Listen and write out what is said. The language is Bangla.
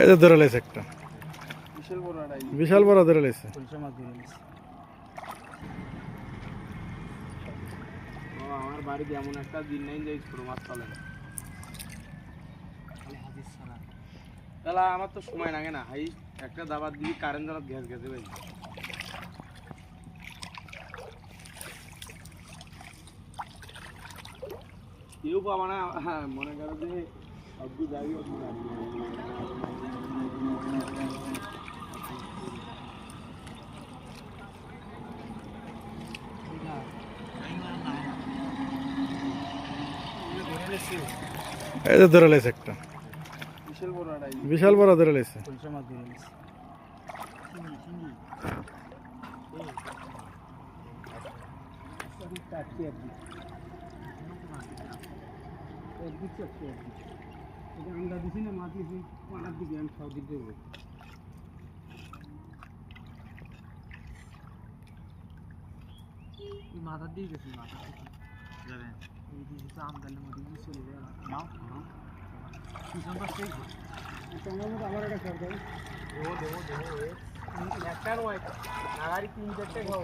এই যে ধরে লাইছে একটা। বিশাল বড় ধরে লাইছে। আমার বাড়িতে এমন একটা দিন নাই যে ছোট মাছ চলে না আমার তো সময় লাগে না। হাই একটা দাবার দিবি কারেন্ট জ্বালা গ্যাস গ্যাসে ভাই। কেউ পাবা না হ্যাঁ, মনে করো যে এই ধরে লাইছে একটা। বিশাল বড় ধরে লাইছে সরিষা মাছ ধরে নিয়েছি আমরা দিছি না মাছ দিছি পানার দিকে আমি সব দিক দেবো মাথার দিকে গেছি মাথার দিকে যাবেন এই দিকে আমদালের মধ্যে দিয়ে চলে যায় নাও পিছন পাশ থেকে তোমার মতো আবার একটা সরকারি দেবো দেবো দেবো একটা নয় আগারই তিন চারটে খাও